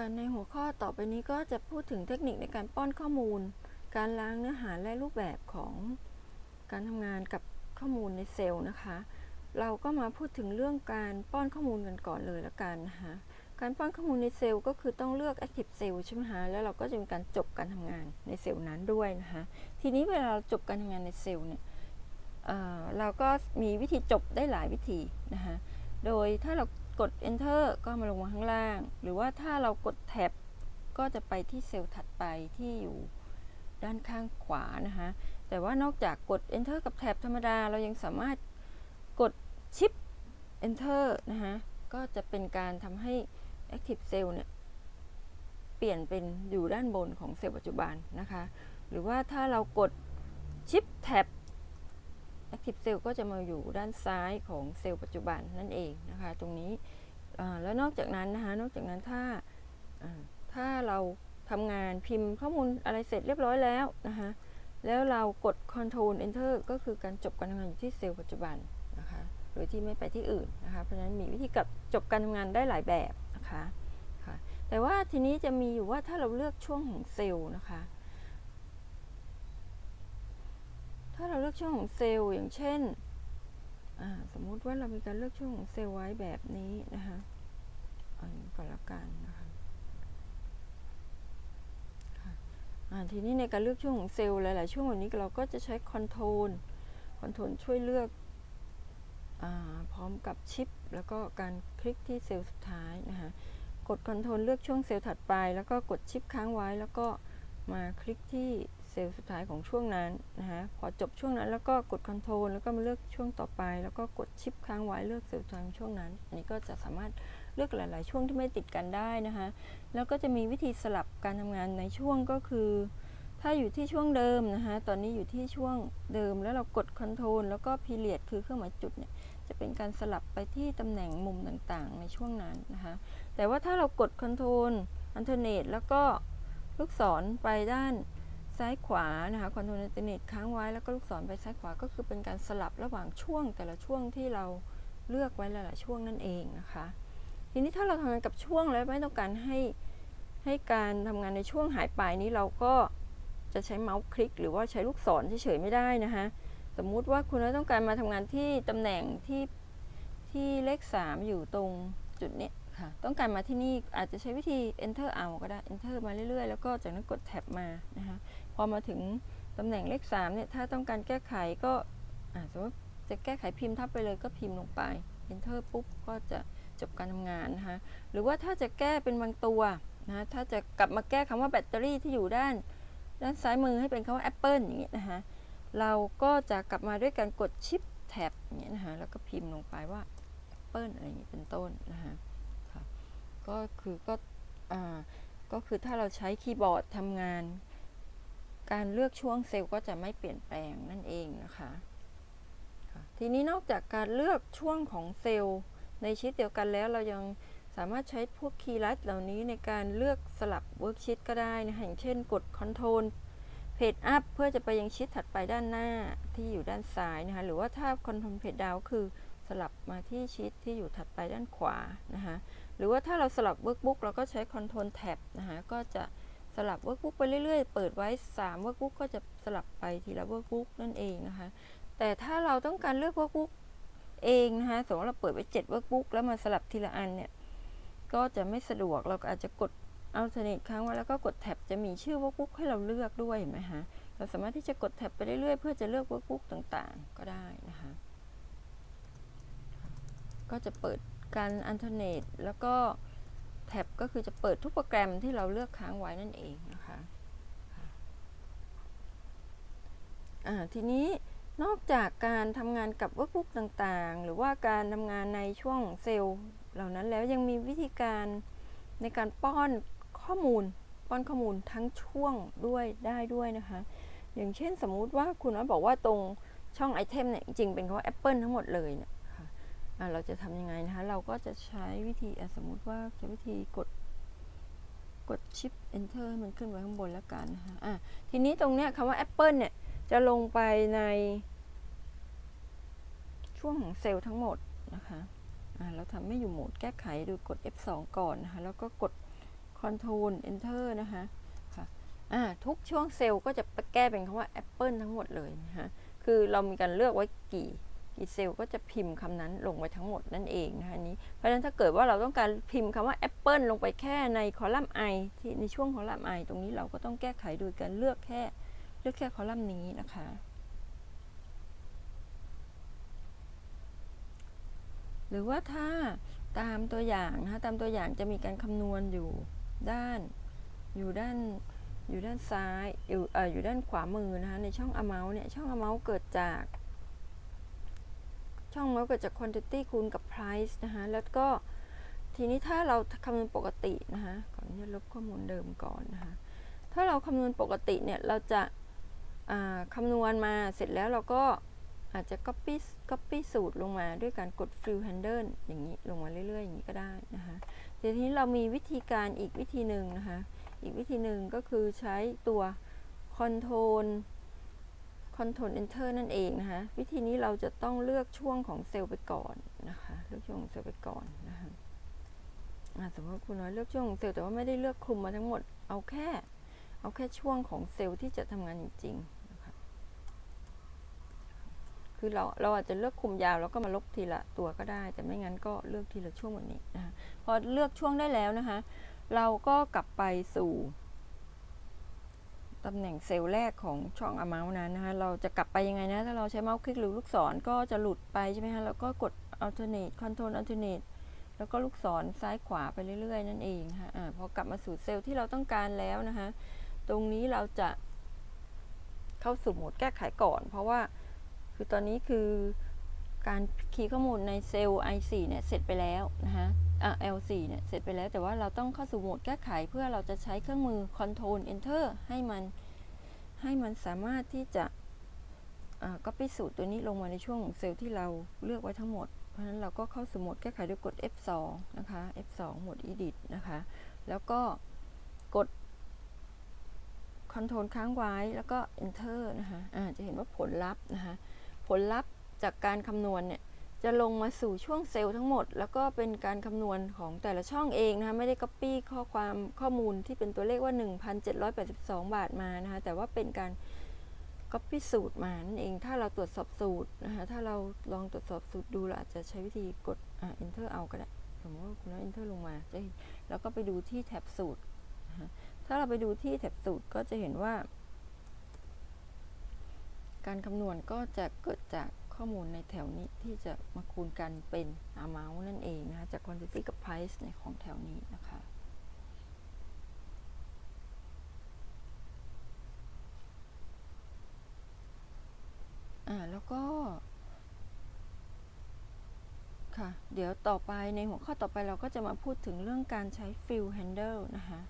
ค่ะในหัวข้อต่อไปนี้ก็จะพูดถึงเทคนิคในการป้อนข้อมูล การล้างเนื้อหาและรูปแบบของการทำงานกับข้อมูลในเซลล์นะคะ เราก็มาพูดถึงเรื่องการป้อนข้อมูลกันก่อนเลยละกันนะคะการป้อนข้อมูลในเซลล์ก็คือต้องเลือก active cell ใช่ไหมคะแล้วเราก็จะมีการจบการทำงานในเซลล์นั้นด้วยนะคะทีนี้เวลาเราจบการทำงานในเซลล์เนี่ยเเราก็มีวิธีจบได้หลายวิธีนะคะโดยถ้าเรา กด enter ก็มาลงมาข้างล่าง หรือว่าถ้าเรากดแท็บก็จะไปที่เซลล์ถัดไปที่อยู่ด้านข้างขวานะคะ แต่ว่านอกจากกด enter กับแท็บธรรมดา เรายังสามารถกดชิป enter นะคะก็จะเป็นการทำให้ active cell เนี่ยเปลี่ยนเป็นอยู่ด้านบนของเซลล์ปัจจุบันนะคะ หรือว่าถ้าเรากดชิปแท็บ Active Cell ก็จะมาอยู่ด้านซ้ายของเซลล์ปัจจุบันนั่นเองนะคะตรงนี้แล้วนอกจากนั้นนะคะนอกจากนั้นถ้าถ้าเราทำงานพิมพ์ข้อมูลอะไรเสร็จเรียบร้อยแล้วนะคะแล้วเรากด Control Enter ก็คือการจบการทำงานอยู่ที่เซลล์ปัจจุบันนะคะโดยที่ไม่ไปที่อื่นนะคะเพราะฉะนั้นมีวิธีกับจบการทำงานได้หลายแบบนะคะแต่ว่าทีนี้จะมีอยู่ว่าถ้าเราเลือกช่วงของเซลล์นะคะ ถ้าเราเลือกช่วงของเซลล์อย่างเช่น สมมุติว่าเรามีการเลือกช่วงของเซลล์ไว้แบบนี้นะคะเอาอย่างนี้ก่อนละกันนะคะทีนี้ในการเลือกช่วงของเซลล์หลาย ๆ ช่วงแบบนี้เราก็จะใช้คอนโทรลคอนโทรลช่วยเลือกอพร้อมกับชิป แล้วก็การคลิกที่เซลล์สุดท้ายนะคะกดคอนโทรลเลือกช่วงเซลล์ถัดไป แล้วก็กดชิปค้างไว้ แล้วก็มาคลิกที่ ซลล์สุดท้ายของช่วงนั้นนะคะพอจบช่วงนั้นแล้วก็กด Ctrl แล้วก็มาเลือกช่วงต่อไป แล้วก็กดชิปค้างไว้เลือกเซลล์สุดท้ายของช่วงนั้น อันนี้ก็จะสามารถเลือกหลาย ๆ ช่วงที่ไม่ติดกันได้นะคะแล้วก็จะมีวิธีสลับการทำงานในช่วงก็คือ ถ้าอยู่ที่ช่วงเดิมนะคะตอนนี้อยู่ที่ช่วงเดิมแล้วเรากด Ctrl แล้วก็ Period คือเครื่องหมายจุดเนี่ยจะเป็นการสลับไปที่ตำแหน่งมุมต่างๆ ในช่วงนั้นนะคะแต่ว่าถ้าเรากด Ctrl Alternate แล้วก็ลูกศรไปด้าน ซ้ายขวานะคะคอนโทรลอินเทอร์เน็ตค้างไว้แล้วก็ลูกศรไปซ้ายขวาก็คือเป็นการสลับระหว่างช่วงแต่ละช่วงที่เราเลือกไว้หลายๆช่วงนั่นเองนะคะ ทีนี้ถ้าเราทำงานกับช่วงแล้วไม่ต้องการให้ให้การทำงานในช่วงหายไปนี้เราก็จะใช้เมาส์คลิก หรือว่าใช้ลูกศรเฉยๆไม่ได้นะคะสมมุติว่าคุณต้องการมาทำงานที่ตำแหน่งที่ที่เลข 3 อยู่ตรงจุดนี้ ต้องการมาที่นี่อาจจะใช้วิธี enter เอาก็ได้ enter มาเรื่อยๆ แล้วก็จากนั้นกดแท็บมานะคะพอมาถึงตำแหน่งเลข3เนี่ยถ้าต้องการแก้ไขก็อาสมมติจะแก้ไขพิมพ์ทับไปเลยก็พิมพ์ลงไป enter ปุ๊บก็จะจบการทำงานนะคะหรือว่าถ้าจะแก้เป็นบางตัวนะถ้าจะกลับมาแก้คำว่าแบตเตอรี่ที่อยู่ด้าน ด้านซ้ายมือให้เป็นคำว่า Apple อย่างนี้นะคะเราก็จะกลับมาด้วยการกดชิปแท็บอย่างนี้นะคะแล้วก็พิมพ์ลงไปว่า Apple อะไรอย่างนี้เป็นต้นนะคะ ก็คือก็อ่าก็คือถ้าเราใช้คีย์บอร์ดทำงาน การเลือกช่วงเซลล์ก็จะไม่เปลี่ยนแปลงนั่นเองนะคะทีนี้นอกจากการเลือกช่วงของเซลล์ในชีตเดียวกันแล้วเรายังสามารถใช้พวกคีย์ลัดเหล่านี้ในการเลือกสลับเวิร์กชีตก็ได้นะคะอย่างเช่นกด Ctrl เพจอัพเพื่อจะไปยังชีตถัดไปด้านหน้าที่อยู่ด้านซ้ายนะคะหรือว่าถ้า Ctrl เพจดาวคือ สลับมาที่ชีตที่อยู่ถัดไปด้านขวานะคะหรือว่าถ้าเราสลับเวิร์กบุ๊กเราก็ใช้ Ctrl Tab นะคะก็จะสลับเวิร์กบุ๊กไปเรื่อยๆ เปิดไว้3เวิร์กบุ๊กก็จะสลับไปทีละเวิร์กบุ๊กนั่นเองนะคะแต่ถ้าเราต้องการเลือกเวิร์กบุ๊กเองนะคะสมมติเราเปิดไว้7เวิร์กบุ๊กแล้วมาสลับทีละอันเนี่ยก็จะไม่สะดวกเราก็อาจจะกด alternate ค้างไว้แล้วก็กดแท็บจะมีชื่อ workbook ให้เราเลือกด้วยเห็นไหมฮะเราสามารถที่จะกดแท็บไปเรื่อยๆ เพื่อจะเลือก workbook ต่างๆ ก็ได้ ก็จะเปิดการ alternate แล้วก็แท็บก็คือจะเปิดทุกโปรแกรมที่เราเลือกค้างไว้นั่นเองนะคะอ่าทีนี้นอกจากการทำงานกับ workbook ต่างๆ หรือว่าการทำงานในช่วงเซลล์เหล่านั้นแล้วยังมีวิธีการในการป้อนข้อมูล ป้อนข้อมูลทั้งช่วงด้วยได้ด้วยนะคะ อย่างเช่นสมมุติว่าคุณน้อยบอกว่าตรงช่องไอเทมเนี่ยจริงเป็นคำว่า Apple ทั้งหมดเลยเนี่ย เราจะทำยังไงนะคะ เราก็จะใช้วิธีสมมุติว่าใช้วิธีกดกดชิป enter มันขึ้นไว้ข้างบนแล้วกันนะคะอะทีนี้ตรงเนี้ยคำว่า Apple เนี่ย จะลงไปในช่วงของเซลล์ทั้งหมดนะคะอ่าเราทำไม่อยู่โหมดแก้ไขโดยกด F2 ก่อนนะคะ แล้วก็กด control enter นะคะค่ะอ่าทุกช่วงเซลล์ก็จะแก้เป็นคำว่า apple ทั้งหมดเลยนะคะ คือเรามีการเลือกไว้กี่ กี่เซลก็จะพิมพ์คำนั้นลงไปทั้งหมดนั่นเองนะคะนนี้ เพราะฉะนั้นถ้าเกิดว่าเราต้องการพิมพ์คำว่า apple ลงไปแค่ในคอลัมน์ i ที่ในช่วงคอลัมน์ i ตรงนี้เราก็ต้องแก้ไขโดยการเลือกแค่เลือกแค่คอลัมน์นี้นะคะ หรือว่าถ้าตามตัวอย่างนะคะตามตัวอย่างจะมีการคำนวณอยู่ด้านอยู่ด้านอยู่ด้านซ้ายอยู่เอ่ออยู่ด้านขวามือนะคะในช่อง amount เนี่ยช่อง amount เกิดจาก ช่อง amount เกิดจาก quantity คูณกับ price นะคะ แล้วก็ทีนี้ถ้าเราคำนวณปกตินะคะก่อนจะลบข้อมูลเดิมก่อนนะคะ ถ้าเราคำนวณปกติเนี่ย เราจะาคำนวณมาเสร็จแล้วเราก็อาจจะ copy copy สูตรลงมาด้วยการกด fill handle อย่างนี้ลงมาเรื่อยๆ อย่างนี้ก็ได้นะคะทีนี้เรามีวิธีการอีกวิธีหนึ่งนะคะ อีกวิธีหนึ่งก็คือใช้ตัว control control enter นั่นเองนะคะ วิธีนี้เราจะต้องเลือกช่วงของเซลล์ไปก่อนนะคะ เลือกช่วงของเซลล์ไปก่อนนะคะอ่าสมมติว่าคุณน้อยเลือกช่วงของเซลล์แต่ว่าไม่ได้เลือกคลุมมาทั้งหมด เอาแค่ เอาแค่ช่วงของเซลล์ที่จะทำงานจริงๆนะคะ คือเราเราอาจจะเลือกคลุมยาวแล้วก็มาลบทีละตัวก็ได้ แต่ไม่งั้นก็เลือกทีละช่วงแบบนี้นะคะ พอเลือกช่วงได้แล้วนะคะ เราก็กลับไปสู่ ตำแหน่งเซลล์แรกของช่อง amount นั้นนะคะ เราจะกลับไปยังไงนะ ถ้าเราใช้เมาส์คลิกหรือลูกศรก็จะหลุดไปใช่ไหมคะ แล้วก็กด alternate control alternate แล้วก็ลูกศรซ้ายขวาไปเรื่อย ๆ นั่นเองค่ะอาพอกลับมาสู่เซลล์ที่เราต้องการแล้วนะคะ ตรงนี้เราจะเข้าสู่โหมดแก้ไขก่อน เพราะว่าคือตอนนี้คือการคีย์ข้อมูลในเซลล์ I4 เนี่ยเสร็จไปแล้วนะคะ L4 เนี่ยเสร็จไปแล้วแต่ว่าเราต้องเข้าสู่โหมดแก้ไขเพื่อเราจะใช้เครื่องมือ Control Enter ให้มันให้มันสามารถที่จะอ่า copy สูตรตัวนี้ลงมาในช่วงของเซลล์ที่เราเลือกไว้ทั้งหมด เพราะฉะนั้นเราก็เข้าสู่โหมดแก้ไขด้วยกด F2 นะคะ F2 โหมด Edit นะคะ แล้วก็กด Control ค้างไว้แล้วก็ Enter นะคะอ่าจะเห็นว่าผลลัพธ์นะคะ ผลลัพธ์จากการคำนวณเนี่ย จะลงมาสู่ช่วงเซลล์ทั้งหมด แล้วก็เป็นการคำนวณของแต่ละช่องเองนะคะไม่ได้ Copy ข้อความข้อมูลที่เป็นตัวเลขว่า 1,782 บาทมานะคะแต่ว่าเป็นการ Copy สูตรมานั่นเอง ถ้าเราตรวจสอบสูตรนะคะถ้าเราลองตรวจสอบสูตรดูเราอาจจะใช้วิธีกดอ่า Enter เอาก็ได้สมมติว่าคุณน้อย Enter ลงมาจะเห็นแล้วก็ไปดูที่แท็บสูตรนะคะถ้าเราไปดูที่แท็บสูตรก็จะเห็นว่า การคำนวณก็จะเกิดจาก ข้อมูลในแถวนี้ที่จะมาคูณกันเป็น amount นั่นเองนะคะจาก quantity กับ price ในของแถวนี้นะคะอ่าแล้วก็ค่ะ เดี๋ยวต่อไปในหัวข้อต่อไปเราก็จะมาพูดถึงเรื่องการใช้ fill handle นะคะ